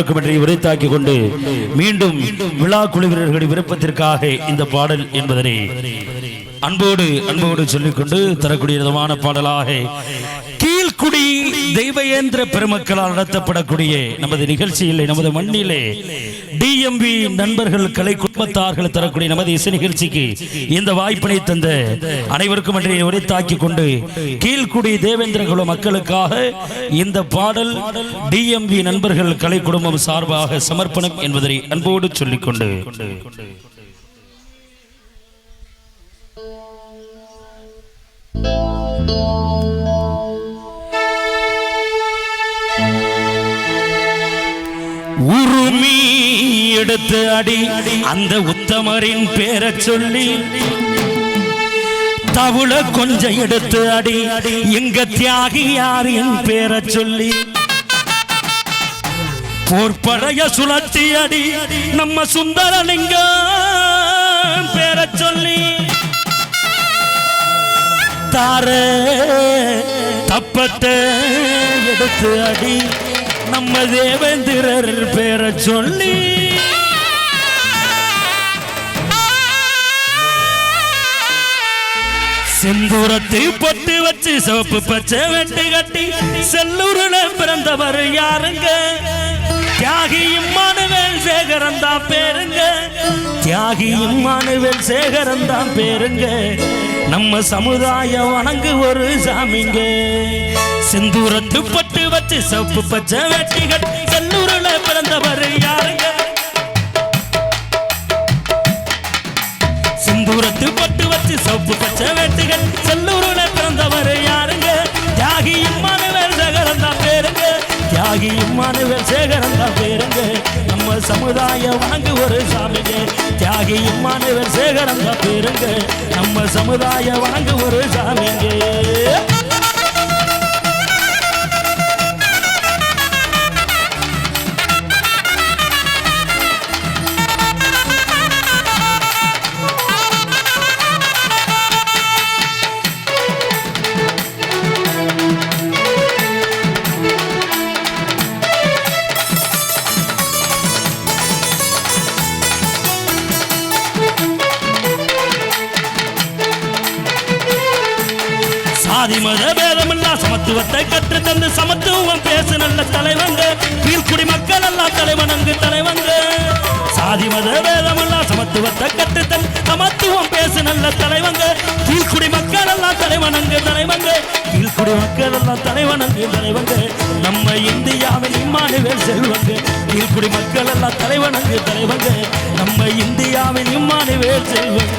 என்று கொண்டு மீண்டும் விழா குழுவினர்களின் விருப்பத்திற்காக இந்த பாடல் என்பதனை அன்போடு அன்போடு சொல்லிக்கொண்டு தரக்கூடிய விதமான பாடலாக கீழ்குடி தெய்வயேந்திர பெருமக்களால் நடத்தப்படக்கூடிய நமது நிகழ்ச்சியிலே நமது மண்ணிலே டிஎம்பி நண்பர்கள் கலை குடும்பத்தார்கள் தரக்கூடிய நமது இசை நிகழ்ச்சிக்கு இந்த வாய்ப்பினை தந்த அனைவருக்கும் அன்றைய உரைத்தாக்கி கொண்டு கீழ்குடி தேவேந்திர குல மக்களுக்காக இந்த பாடல் டிஎம்பி நண்பர்கள் கலை குடும்பம் சார்பாக சமர்ப்பணம் என்பதை அன்போடு சொல்லிக்கொண்டு. உருமி எடுத்து அடி. அந்த உத்தமரின் பேரை சொல்லி தவுள கொஞ்சம் எடுத்து அடி. எங்க தியாகி யாரின் பேரை சொல்லி போர்ப்படைய சுழற்சி அடி. நம்ம சுந்தரலிங்க பேரை சொல்லி தார தப்பட்ட எடுத்து அடி. நம்ம தேவேந்திரர் பேரை சொல்லி. செந்தூரத்தை பொட்டு வச்சு சோப்பு பச்சை வெட்டி கட்டி செல்லூருல பிறந்தவர் யாருங்க? தியாகியும் இம்மானுவேல் சேகர் தியாகி இம்மானுவேல் சேகரன் தான் பேருங்க. நம்ம சமுதாயம் வணங்கு ஒரு சாமிங்க. செந்தூரத்து பட்டு வச்சு சப்பு பச்சை வெட்டி கட்டி செல்லூரில் பிறந்தவர் யாருங்க? சிந்தூரத்து பட்டு வச்சு சப்பு பச்சை வெட்டி கட்டி சமுதாய சமுதாயம் வணங்கு ஒரு சாமிங்க தியாகியும் மாணவர் சேகரம் தான் பேருங்க. நம்ம சமுதாய வணங்கு ஒரு சாமிங்க சாதிமத மத சமத்துவத்தை கற்று தந்து சமத்துவம் பேசு நல்ல தலைவங்க. கீழ்குடி மக்கள் எல்லாம் தலைவனங்கு தலைவங்க. சாதி மத சமத்துவத்தை கற்று தந்து சமத்துவம் பேசு நல்ல தலைவங்க. கீழ்குடி மக்கள் எல்லாம் தலைவனங்கு தலைவங்க. கீழ்குடி மக்கள் எல்லாம் தலைவனங்கு தலைவங்க. நம்ம இந்தியாவின் இம்மானுவேல் செல்வங்க. கீழ்குடி மக்கள் எல்லாம் தலைவனங்கு தலைவங்க. நம்ம இந்தியாவின் இம்மானுவேல் செல்வங்க.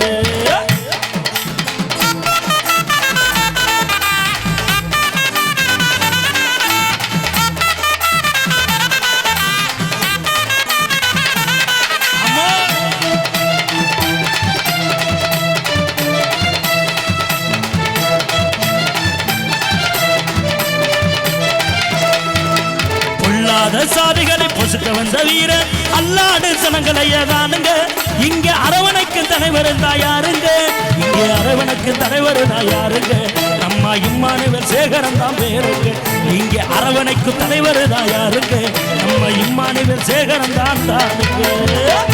சாதிகளை பொசுக்க வந்த வீரர் அல்லாடு சனங்களையதானுங்க இங்க அரவணைக்கு தலைவர் யாருங்க? இங்க அரவணைக்கு தலைவர் யாருங்க? நம்ம இம்மானுவர் சேகரம் தான் பேருங்க. இங்க அரவணைக்கு தலைவர் யாருங்க? நம்ம இம்மானுவர் சேகரம் தான் தானுங்க.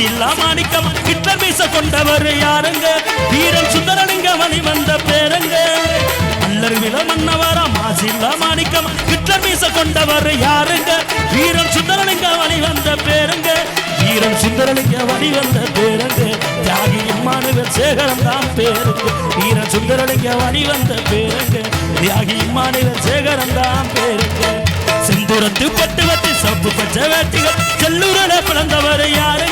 மன்னவரா மாணிக்கம் ஹிட்லர் வீச கொண்டவர் யாருங்க? வீரன் சுந்தரனுங்க வழி வந்த பேருங்க. அல்லர் வில மன்னவரா மாசில்லா மாணிக்கம் ஹிட்லர் வீச கொண்டவர் யாருங்க? வீரன் சுந்தரலிங்க வழி வந்த பேருங்க. வீரன் சுந்தரனுங்க வழி வந்த பேருங்க. தியாகி இம்மானுவேல் சேகரம் தான் பேருங்க வீரன் சுந்தரனுங்க வழி வந்த பேருங்க. தியாகி இம்மானுவேல் சேகரம் தான் பேருங்க செந்துரத்து பட்டு வட்டி சப்பு பச்சை வேட்டிகள் செல்லூரில் பிறந்தவர் யாருங்க?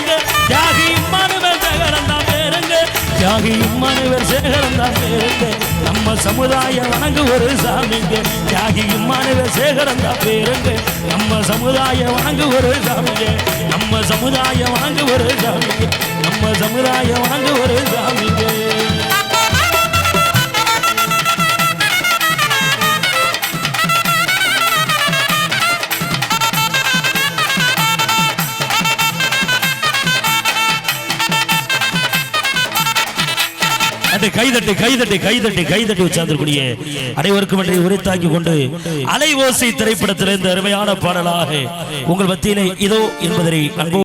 தியாகி இம்மானுவேல் சேகரம் தான் பேருங்க நம்ம சமுதாயம் வணங்கு ஒரு சாமிக்கு. தியாகி இம்மானுவேல் சேகரம் தான் பேருங்க நம்ம சமுதாயம் வணங்கு ஒரு சாமிக்கு. நம்ம சமுதாயம் வணங்கு ஒரு சாமிக்கு. நம்ம சமுதாயம் வணங்கு ஒரு சாமிக்கு. கைதட்டு கைதட்டி கைதட்டி கைதட்டி உச்சார்ந்திருக்கூடிய அனைவருக்கும் இன்றைய உரைத்தாக்கி கொண்டு அலை ஓசை அருமையான பாடலாக உங்கள் மத்தியிலே இதோ என்பதனை அன்பு